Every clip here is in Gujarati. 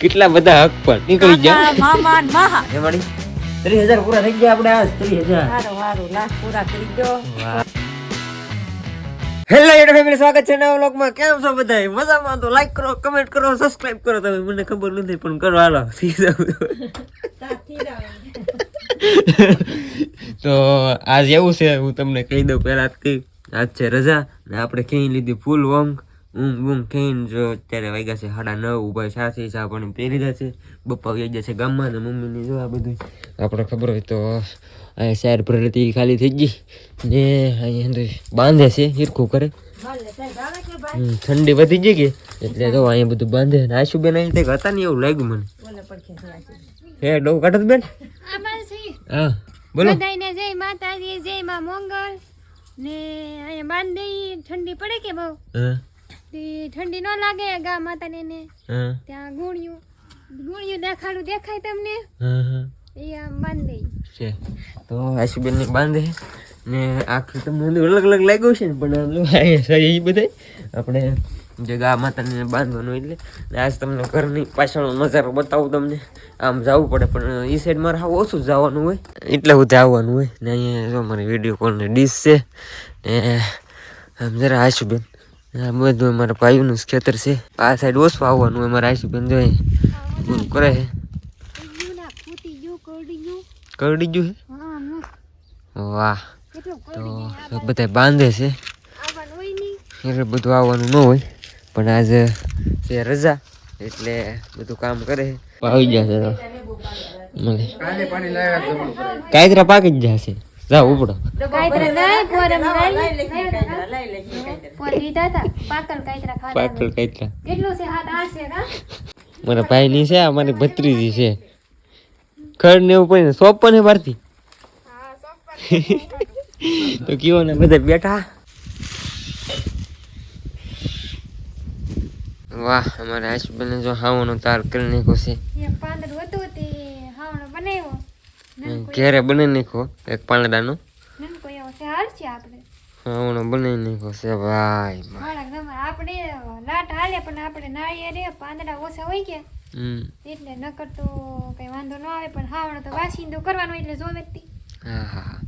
કેટલા બધા હક પર? નીકળી ગયા. મામા માહા. હે મળી ત્રીસ હજાર પૂરા થઈ ગયા આપણે આજ ત્રીસ હજાર. લાખ પૂરા કરી દો. હેલો યુટ્યુબ ફેમિલી સ્વાગત છે નવા વ્લોગમાં. કેમ છો બધા? મજામાં? તો લાઈક કરો કમેન્ટ કરો સબસ્ક્રાઇબ કરો. તમે મને ખબર નથી પણ કરો. હાલો તો આજ એવું છે હું તમને કહી દઉં પહેલા આજ છે રજા ને આપણે ક્યાંય લીધી ફૂલ ઊંઘ ઊંઘ ઊંઘ ખેઈને જો અત્યારે વાગ્યા છે સાડા નવ ઊભા છાસી ચા પણ પહેરી લીધા છે. બપ્પા વહી ગયા છે ગામમાં ને મમ્મીની જો આ બધું. આપણે ખબર હોય તો અહીંયા શહેર ભરેલી ખાલી થઈ ગઈ. ને અહીંયા બાંધે છે હિરખું કરે. ઠંડી વધી ગઈ કે? એટલે તો અહીંયા બધું બાંધે ને આશુબેન અહીં કંઈક હતા ને એવું લાગ્યું મને. હે ડો કાઢત બેન. હા બોલો. બધાને જય માતાજી જય માં મોંગલ ને અહીંયા બાંધી ઠંડી પડે કે બહુ? હા. ઠંડી ન લાગે ગા માતાને ને. હા. ત્યાં ગુણ્યું ગુણ્યું દેખાડું દેખાય તમને? હા હા. એ આમ બાંધે. છે. તો આશુબેન ને બાંધે ને આખું તમને અલગ અલગ લાગ્યું છે ને પણ એ બધા આપણે જે ગા માતાને બાંધવાનું એટલે. આજ તમને ઘરની પાછળનો નજારો બતાવું તમને. આમ જવું પડે પણ એ સાઈડ મારે હાવ ઓછું જવાનું હોય. એટલે હું જવાનું હોય. ને અહીંયા જો મારી વીડિયો કોલની ડીશ છે. ને આમ જરા આશુબેન બધું અમારા ભાઈઓનું ખેતર છે. આ સાઈડ ઓછું આવવાનું હોય મારા આશુબેન જોઈએ બધું કરે છે. કરડી ગયું છે? વાહ. તો બધા બાંધે છે. એટલે બધું આવવાનું ન હોય. પણ આજે છે રજા એટલે બધું કામ કરે આવી જશે તો. કાયદરા પાકી જ જશે જાઓ ઉપડો પાકલ કાંઈતરા ખાધા પાકલ કાયદરા કેટલું છે? હાથ આ છે કા? મારા ભાઈ ની છે આ ભત્રીજી છે. ખડ ને એવું ને સોપ પણ છે મારતી તો કયો ને બધા બેઠા? વાહ અમારા હસબન્ડ જો હાવાનો તાર કરી નાખ્યો છે. એ પાંદડું હતું તે હાવણો બનાવ્યો. ઘેરે બની નાખ્યો એક પાંદડાનું. હાવણો બનાવી નાખ્યો છે ભાઈ આપણે લાટ હાલે પણ આપણે નાળિયેર પાંદડા ઓછા હોય કે એટલે નકર તો કઈ વાંધો ન આવે પણ હાવણો તો વાસીંદો કરવાનો એટલે જોવે જ હા હા.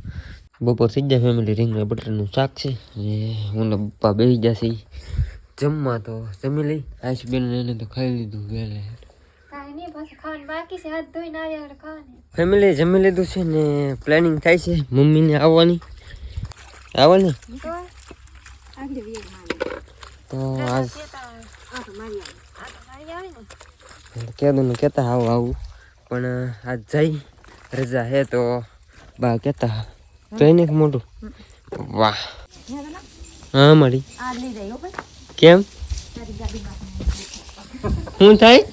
બપોર થઈ જાય ફેમિલી રીંગણા બટરનું શાક છે અને હું પપ્પા બેસી જશે જમવા તો જમી લઈ. આશુબેન એને તો ખાઈ લીધું વહેલે નહીં પાછું ખાવાનું બાકી છે હાથ ધોઈને આવ્યા એટલે ખાવાની. ફેમિલી જમી લીધું છે ને પ્લાનિંગ થાય છે મમ્મીને આવવાની. આવવાની? તો? તો આજ કેદું આવે. ને. કહેતું ને કહેતા આવું આવું. પણ આજ જઈ રજા હે તો બા કહેતા જઈને એક મોટું વાહ. હા મળી કેમ? શું થાય?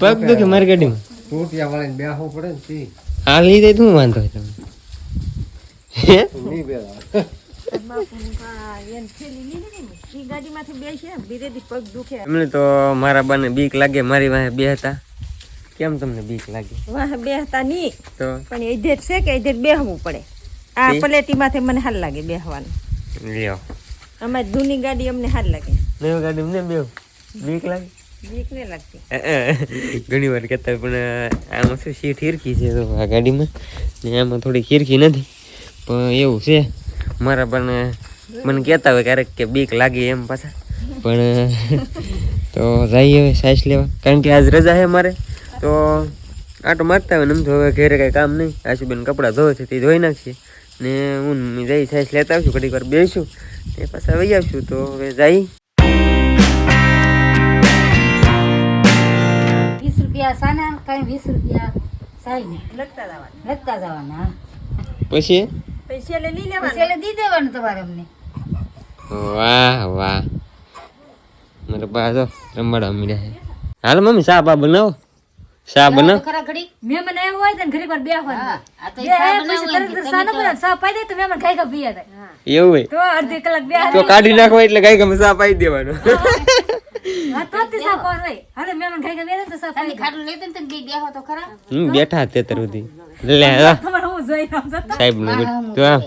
પગ દુખે. મારી ગાડીમાં ટોટિયા વાળીને બેહવું પડે ને તી આ લઈ દે શું વાંધો હોય તમને? હે? નહીં બેહવા. બાપુનું કા એને થેલી લીધી ને ઈ ગાડીમાંથી બેસે ને બીરેથી પગ દુખે એમને તો મારા બાને બીક લાગે મારી વાહે બે હતા. કેમ તમને બીક લાગે? વાહ બેહતા નહીં તો? પણ ઇધેર છે કે ઇધેર બેહવું પડે. આ પલેટી માથે મને હાલ લાગે બેહવાનું. લ્યો. અમારી જૂની ગાડી અમને હાલ લાગે. નવી ગાડી અમને બેહવું બીક લાગે? ઘણી વાર કહેતા પણ આમાં શું સીટ હિરકી છે તો આ ગાડીમાં. ને આમાં થોડી હિરકી નથી. પણ એવું છે, મારા પણ મને કહેતા હોય ક્યારેક કે બીક લાગે એમ પાછા. પણ તો જઈએ હવે સાઈસ લેવા. કારણ કે આજ રજા છે મારે તો આટો મારતા હોય ને હવે ઘરે કાંઈ કામ નહીં. આશુબેન કપડાં ધોવે છે તે ધોઈ નાખશે. ને હું જઈ સાઈસ લેતા આવશું, ઘડીક વાર બેસું. એ પાછા વહી આવશું તો હવે જઈ રૂપિયા સાના કઈ વીસ રૂપિયા સાઈ લગતા જવાના. લગતા જવાના પછી? પૈસા લઈ લઈ લેવાના. લે દી દેવાનું તમારે અમને. વાહ વાહ. મારે બા તો રમવાડા મળ્યા છે હાલ મમ્મી સા બા બનાવો? સા બનાવ? ખરા ઘડી. મહેમાન આવ્યો હોય તો ઘડીક પર બે હોય આ તો કે સા ન તમે સા પાઈ દે તો મહેમાન ખાઈ ખાઈ પીયા થાય એવું હોય? તો અડધી કલાક બે તો કાઢી નાખવા એટલે ગાય ગમે ચા પાઈ દેવાનો. બેઠા તે સુધી. લે સાહેબનું તો હા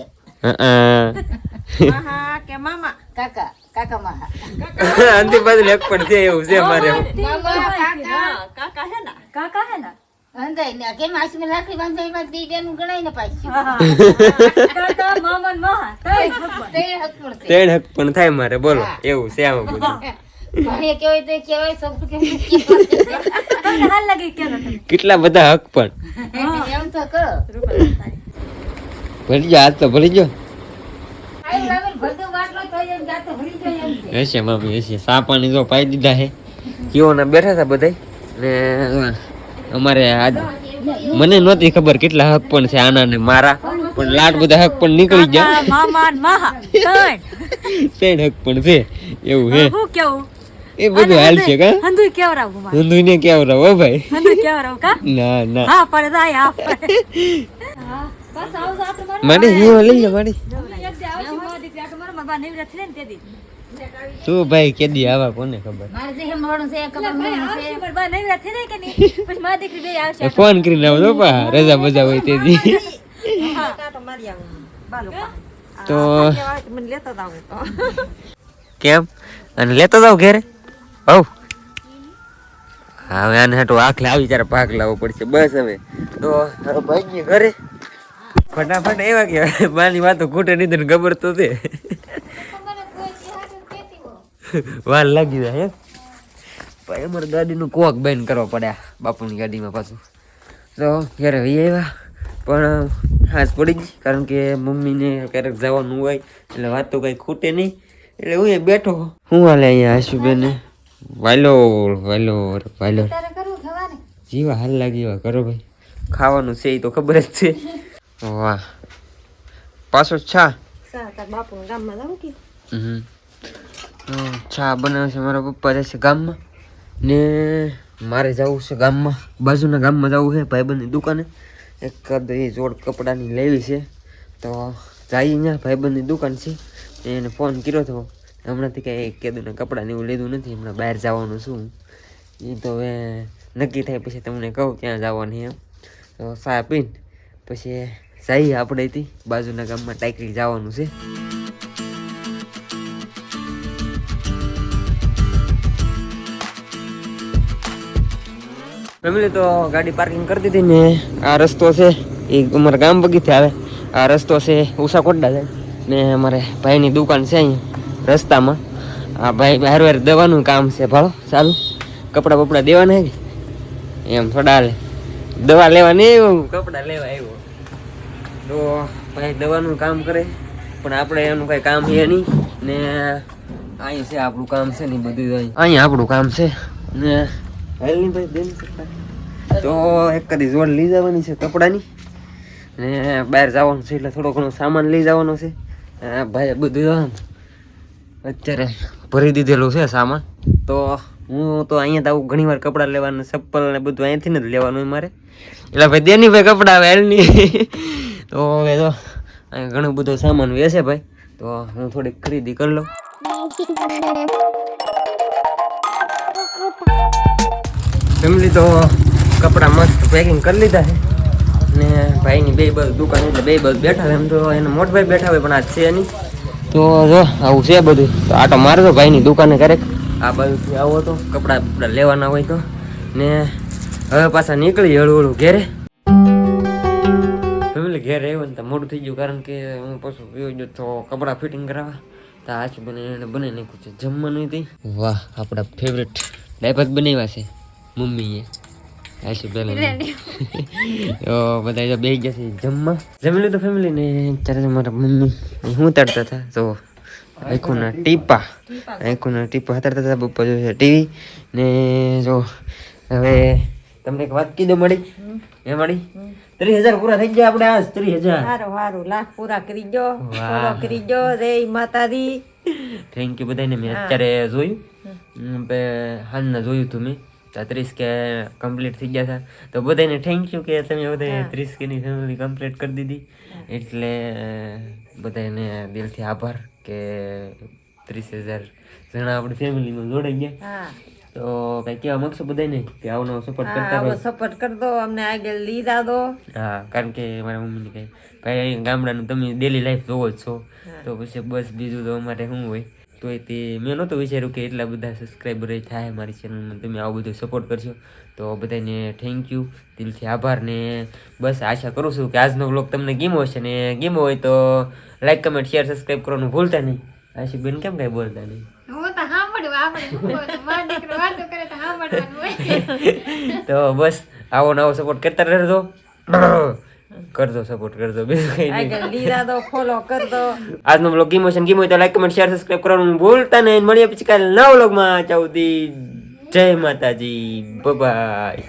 હા કે મામા? કાકા અંતિમ એવું છે મારે કાકા હે. ને? કાકા હે ને? અંધાઈ ને કેમ આસમી રાખડી બાંધાઈ માં દી બેન ગણાય ને પાછી. તે હક પણ થાય મારે બોલો. એવું છે આમાં બધું. તો કેટલા બધા હક પણ. તો ભરી ગયો આજ તો ભરી ગયો તો હશે મામી હશે. સા પાણી જો પાઈ દીધા હે. કીઓના બેઠા હતા બધા ને અમારે આજ મને નહોતી ખબર કેટલા હક પણ છે આના ને મારા પણ લાટ બધા હક પણ નીકળી ગયા. મામા ને મહા તઈ ત્રણ હક પણ છે. એવું હે. હું કેવું? એ બધું હાલ છે કા? હંધુ કેવરાવું મારે? ધંધુ ને કેવું ઓ ભાઈ. હંધુ કેવરાવું કા? ના ના. હા પડે જાય આ બસ આવજો આપણે મારો માડી હીરો લઈ લે મારી. તો તે તું ભાઈ કેદી આવા કોને ખબર? મારે જે મોડું છે ખબર ભાઈ છે મારા બા નિવૃત્ત થઈ જાય કે નહીં પછી મારી દીકરી બે આવશે એ ફોન કરીને આવજો પા રજા મજા હોય તેથી કાંટો મારી આવું બાલો તો મને લેતા જ આવું તો. કેમ? અને લેતો જાવ ઘેરે? હવ. હવે આને તો આખલે આવી ત્યારે ભાગ લાવવો પડશે. બસ હવે. તો ભાઈ ઘરે. ફટાફટ એવા કે માની વાતો ખૂટે નહીં તને ખબર તો છે. વાર લાગી જાય ભાઈ, અમારે ગાડીનું કોક બેન કરવા પડ્યા બાપુની ગાડીમાં પાછું. તો, ઘરે વી આવ્યા. પણ હાથ પડી ગઈ, કારણ કે મમ્મીને ક્યારેક જવાનું હોય, એટલે વાત તો કઈ ખૂટે નહીં. એટલે હું એ બેઠો હું હાલે અહીંયા આશુબેન? વાલો વાલોર વાલો. તારે કરવું ખવાને? જીવા હાલ લાગી એવા. કરો ભાઈ. ખાવાનું છે એ તો ખબર જ છે. વાહ. પાછો છા. તો બનાવે છે મારા પપ્પા જશે ગામમાં. ને મારે જવું છે ગામમાં. બાજુના ગામમાં જવું છે ભાઈબંધની દુકાને. એક એ જોડ કપડાની લેવી છે. તો જઈએ અહીંયા ભાઈબંધની દુકાન છે. એને ફોન કર્યો હતો હમણાંથી કંઈ કીધું ને કપડાને એવું લીધું નથી, હમણાં બહાર જવાનું છું. એ તો હવે નક્કી થાય પછી તમને કહું ત્યાં જવાની એમ. તો સા પીને, પછી જઈએ આપણે થી બાજુના ગામમાં ટાઈકરી જવાનું છે. ફેમિલી, તો ગાડી પાર્કિંગ કરી દીધી ને આ રસ્તો છે, એ અમારા ગામ બગીચે આવે. આ રસ્તો છે ઉષા કોટડા જાય ને અમારે ભાઈની દુકાન છે અહીંયા. રસ્તામાં. આ ભાઈ હાર વાર દવાનું કામ છે ભાળો ચાલુ. કપડાં બપડા દેવાના કે? એમ થોડા હાલે. દવા લેવા નહીં કપડા કપડાં લેવા આવ્યો. તો ભાઈ દવાનું કામ કરે પણ આપણે એનું કાંઈ કામ છે નહીં. ને અહીં છે આપણું કામ છે ને બધું અહીં. આપણું કામ છે. ને હેલની ભાઈ બેન તો એક કદી જોડ લઈ જવાની છે કપડાની. ને બહાર જવાનું છે એટલે થોડો ઘણો સામાન લઈ જવાનો છે. ભાઈ બધું આમ. અત્યારે ભરી દીધેલું છે સામાન. તો હું તો અહીંયા તો આવું ઘણી વાર કપડાં લેવાના, ચપ્પલ ને બધું અહીંયાથી જ લેવાનું મારે. એટલે ભાઈ દેની ભાઈ કપડાં આવે હાલની. તો હવે તો અહીંયા ઘણું બધો સામાન વેચે ભાઈ. તો હું થોડીક ખરીદી કરી લઉં. ફેમિલી તો કપડાં મસ્ત પેકિંગ કરી લીધા છે. ને ભાઈની બે બસ દુકાન એટલે બે બસ બેઠા હોય એમ તો એના મોટભાઈ બેઠા હોય, પણ આ છે નહીં. તો જો, આવું છે બધું. તો આટો મારજો ભાઈની દુકાને ક્યારેક આ બાજુથી આવો તો, કપડાં કપડાં લેવાના હોય તો. ને હવે પાછા નીકળી હળવું હળવું ઘેરે. ફેમિલી ઘેર આવ્યો ને તો મોડું થઈ ગયું કારણ કે હું પાછું પીવો ગયો તો કપડાં ફિટિંગ કરાવવા. તો આજ બને એને બનાવી નાખ્યું છે. જમવાનું વાહ, આપણા ફેવરેટ ડાયપર બનાવ્યા છે. મમ્મીએ. આશુ પેલા તો બધા જો બેસી ગયા જમવા. જમી લીધું ફેમિલી ને? ત્યારે મારા મમ્મી હું તડતા હતા? તો આંખોના ટીપા. આંખોના ટીપા હતારતા હતા પપ્પા જોશે ટીવી. ને જો હવે તમને એક વાત કીધું મળી એ મળી ત્રીસ હજાર પૂરા થઈ ગયા આપણે આજ ત્રીસ હજાર. સારું સારું. લાખ પૂરા કરી દો. વાહ. પૂરો કરી દો જય માતાજી. થેન્ક યુ બધાને મેં અત્યારે જોયું. હાલના જોયું હતું મેં. તો ત્રીસ કે કમ્પ્લીટ થઈ ગયા હતા તો બધાને થેન્ક યુ કે તમે બધા ત્રીસ કેની ફેમિલી કમ્પ્લીટ કરી દીધી. એટલે બધાને દિલથી આભાર કે ત્રીસ હજાર જણા આપણી ફેમિલીમાં જોડાઈ ગયા. તો કઈ કહેવા માંગશો બધાને કે આવો નવો સપોર્ટ કરતા રહો? સપોર્ટ કરતો અમને આગળ લીધા દો. હા કારણ કે મારા મમ્મીને કહે ભાઈ ગામડાનું તમે ડેલી લાઈફ જોવો જ છો. તો પછી બસ બીજું તો અમારે શું હોય? તોય તે મેં નહોતું વિચાર્યું કે એટલા બધા સબસ્ક્રાઈબર થાય મારી ચેનલમાં તમે આવું બધું સપોર્ટ કરશો. તો બધાને થેન્ક યુ દિલથી આભાર ને બસ આશા કરું છું કે આજનો વ્લોગ તમને ગીમો હશે ને ગીમો હોય તો લાઈક કમેન્ટ શેર સબસ્ક્રાઈબ કરવાનું ભૂલતા નહીં. આશીબેન કેમ કાંઈ બોલતા નહીં? તો બસ આવો નવો સપોર્ટ કરતા રહેજો. કરજો સપોર્ટ કરજો બીજું કઈ નહીં લીરા દો ફોલો કરજો આજનો બ્લોગ ગીમો છે ગીમો તો લાઈક કમેન્ટ શેર સબસ્ક્રાઇબ કરવાનું ભૂલતા નહીં મળીએ પછી કાલે નવ બ્લોગમાં ચાઉદી જય માતાજી બાય